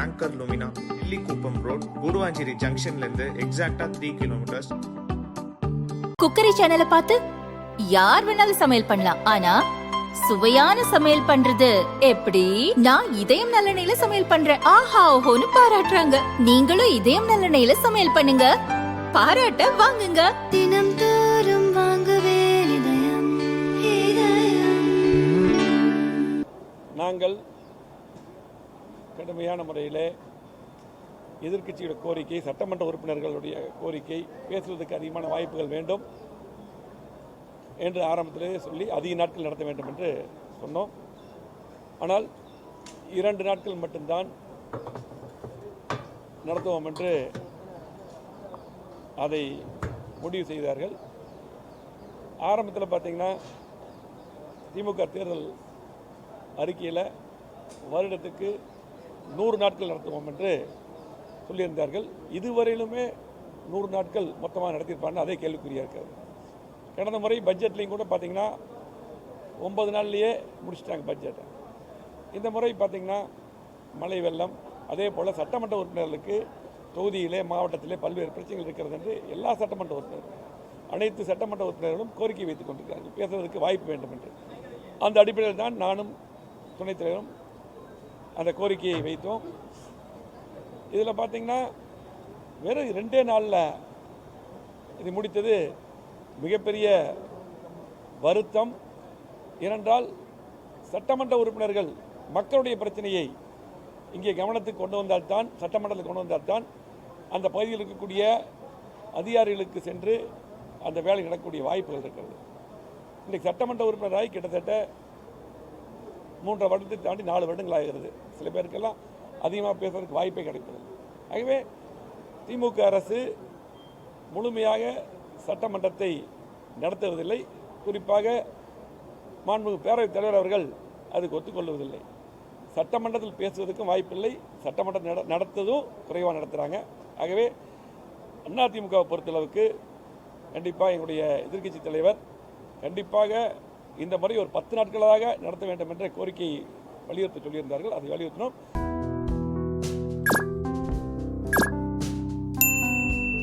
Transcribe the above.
Anchor Lumina Illikuppam road Guduvancheri ஜங்ஷன்ல இருந்து எக்ஸாக்டா three kilometres cookery சேனலை பார்த்து யார் வேணாலும் சமையல் பண்ணலாம். ஆனா சுவையான சமையல் பண்றது எப்படி? நான் இதயம் நல்லெண்ணெயில சமையல் பண்றேன். ஆஹா ஓஹோன்னு பாராட்டுறாங்க. நீங்களும் இதயம் நல்லெண்ணெயில சமையல் பண்ணுங்க. பாராட்ட வாங்குங்க. தினம் தோறும் வாங்குவே நாங்கள் கடுமையான முறையில் எதிர்க்கட்சியோட கோரிக்கை சட்டமன்ற உறுப்பினர்களுடைய கோரிக்கை பேசுவதற்கு அதிகமான வாய்ப்புகள் வேண்டும் என்று ஆரம்பத்திலேயே சொல்லி அதிக நாட்கள் நடத்த வேண்டும் என்று சொன்னோம். ஆனால் இரண்டு நாட்கள் மட்டும்தான் நடத்துவோம் என்று அதை முடிவு செய்தார்கள். ஆரம்பத்தில் பார்த்தீங்கன்னா திமுக தேர்தல் அறிக்கையில் வருடத்துக்கு நூறு நாட்கள் நடத்துவோம் என்று சொல்லியிருந்தார்கள். இதுவரையிலுமே நூறு நாட்கள் மொத்தமாக நடத்தியிருப்பாங்க அதே கேள்விக்குறியாக இருக்காது. கடந்த முறை பட்ஜெட்லேயும் கூட பார்த்தீங்கன்னா ஒன்பது நாள்லேயே முடிச்சிட்டாங்க பட்ஜெட்டை. இந்த முறை பார்த்தீங்கன்னா மழை வெள்ளம் அதே போல் சட்டமன்ற உறுப்பினர்களுக்கு தொகுதியிலே மாவட்டத்திலே பல்வேறு பிரச்சனைகள் இருக்கிறது என்று எல்லா சட்டமன்ற உறுப்பினர்களும் அனைத்து சட்டமன்ற உறுப்பினர்களும் கோரிக்கை வைத்துக் கொண்டிருக்கிறார்கள். பேசுவதற்கு வாய்ப்பு வேண்டும் என்று. அந்த அடிப்படையில் தான் நானும் துணைத் தலைவரும் அந்த கோரிக்கையை வைத்தோம். இதில் பார்த்தீங்கன்னா வெறும் ரெண்டே நாளில் இது முடித்தது. மிகப்பெரிய வருத்தம். ஏனென்றால் சட்டமன்ற உறுப்பினர்கள் மக்களுடைய பிரச்சனையை இங்கே கவனத்துக்கு கொண்டு வந்தால்தான் சட்டமன்றத்தில் கொண்டு வந்தால்தான் அந்த பகுதியில் இருக்கக்கூடிய அதிகாரிகளுக்கு சென்று அந்த வேலை நடக்கக்கூடிய வாய்ப்புகள் இருக்கிறது. இன்றைக்கு சட்டமன்ற உறுப்பினராகி கிட்டத்தட்ட மூன்றரை வருடத்தை தாண்டி நாலு வருடங்கள் ஆகிறது. சில பேருக்கெல்லாம் அதிகமாக பேசுறதுக்கு வாய்ப்பே கிடைப்பது ஆகவே திமுக அரசு முழுமையாக சட்டமன்றத்தை நடத்துவதில்லை. குறிப்பாக மாண்புமிகு பேரவைத் தலைவர் அவர்கள் அதுக்கு ஒத்துக்கொள்வதில்லை. சட்டமன்றத்தில் பேசுவதற்கும் வாய்ப்பில்லை. சட்டமன்றம் நட நடத்ததும் குறைவாக நடத்துகிறாங்க ஆகவே அதிமுகவை பொறுத்தளவுக்கு கண்டிப்பாக எங்களுடைய எதிர்க்கட்சி தலைவர் கண்டிப்பாக இந்த முறை ஒரு பத்து நாட்களாக நடத்த வேண்டும் என்ற கோரிக்கையை வலியுறுத்த சொல்லியிருந்தார்கள். அதை வலியுறுத்தினோம்.